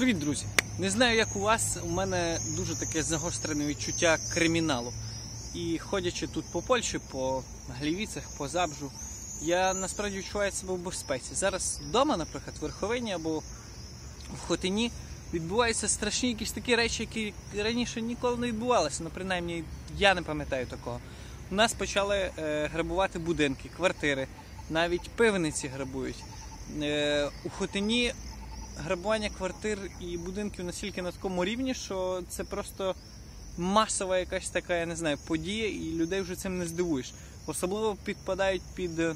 Привіт, друзі! Не знаю, як у вас, у мене дуже таке загострене відчуття криміналу. І ходячи тут по Польщі, по Глівіцях, по Забжу, я насправді відчуваю себе в безпеці. Зараз вдома, наприклад, в Верховині або в Хотині відбуваються страшні якісь такі речі, які раніше ніколи не відбувалися. Ну, принаймні, я не пам'ятаю такого. У нас почали е, грабувати будинки, квартири, навіть пивниці грабують. Е, у Хотині грабування квартир і будинків настільки на такому рівні, що це просто масова якась така, я не знаю, подія, і людей вже цим не здивуєш. Особливо підпадають під е,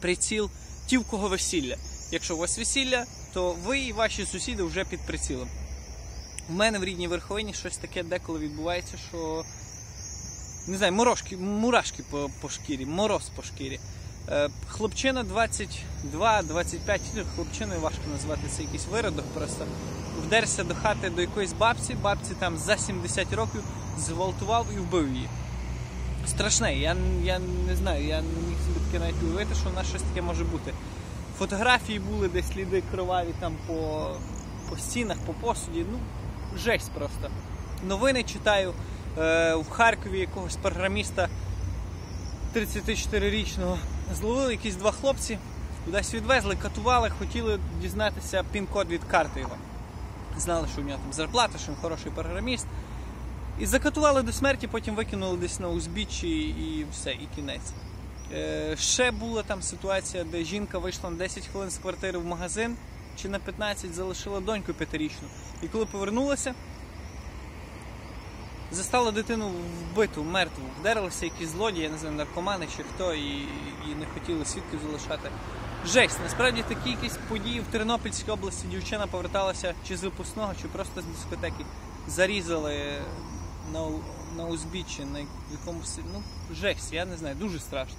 приціл ті, в кого весілля. Якщо у вас весілля, то ви і ваші сусіди вже під прицілом. У мене в рідній верховині щось таке деколи відбувається, що не знаю, морожки, мурашки по, по шкірі, мороз по шкірі. Е, Хлопчина 22-25, ну, хлопчиною важко назвати це якийсь виродок просто. Вдерся до хати до якоїсь бабці, бабці там за 70 років зґвалтував і вбив її. Страшне, я, я не знаю, я не міг собі таке навіть уявити, що в нас щось таке може бути. Фотографії були, де сліди кроваві там по, по стінах, по посуді. Ну, жесть просто. Новини читаю е, в Харкові якогось програміста 34-річного зловили якісь два хлопці, кудись відвезли, катували, хотіли дізнатися пін-код від карти його. Знали, що у нього там зарплата, що він хороший програміст. І закатували до смерті, потім викинули десь на узбіччі і все, і кінець. Е, ще була там ситуація, де жінка вийшла на 10 хвилин з квартири в магазин чи на 15 залишила доньку п'ятирічну. І коли повернулася, застала дитину вбиту, мертву. Вдарилися якісь злодії, я не знаю, наркомани чи хто, і, і не хотіли свідків залишати. Жесть, насправді такі якісь події в Тернопільській області дівчина поверталася чи з випускного, чи просто з дискотеки. Зарізали на, на узбіччі, на якомусь. Ну, жесть, я не знаю, дуже страшно.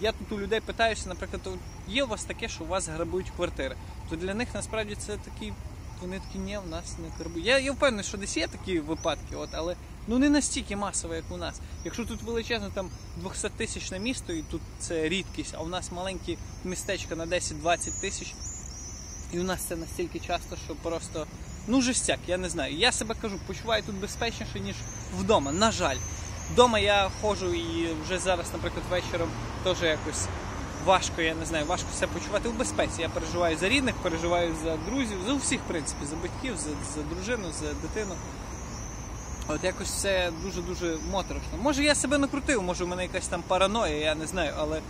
Я тут у людей питаюся, наприклад, є у вас таке, що у вас грабують квартири. То для них насправді це такі. Вони такі, ні, у нас не грабують. Я, я впевнений, що десь є такі випадки, от, але ну не настільки масово, як у нас. Якщо тут величезне там 200 тисячне місто, і тут це рідкість, а у нас маленькі містечка на 10-20 тисяч, і у нас це настільки часто, що просто ну жестяк, я не знаю. Я себе кажу, почуваю тут безпечніше, ніж вдома. На жаль. Вдома я ходжу і вже зараз, наприклад, вечором теж якось важко, я не знаю, важко себе почувати в безпеці. Я переживаю за рідних, переживаю за друзів, за усіх, в принципі, за батьків, за, за дружину, за дитину. От якось все дуже-дуже моторошно. Може я себе накрутив, може в мене якась там параноя, я не знаю, але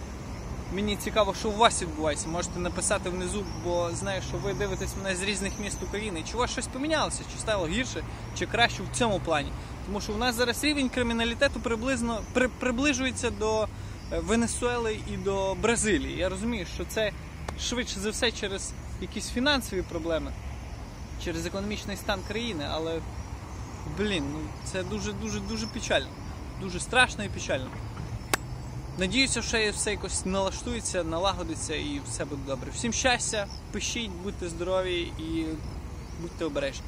мені цікаво, що у вас відбувається. Можете написати внизу, бо знаю, що ви дивитесь мене з різних міст України. Чи у вас щось помінялося, чи стало гірше, чи краще в цьому плані? Тому що у нас зараз рівень криміналітету приблизно при, приближується до Венесуели і до Бразилії. Я розумію, що це швидше за все через якісь фінансові проблеми, через економічний стан країни, але блін, ну це дуже дуже дуже печально. Дуже страшно і печально. Надіюся, що все якось налаштується, налагодиться і все буде добре. Всім щастя, пишіть, будьте здорові і будьте обережні.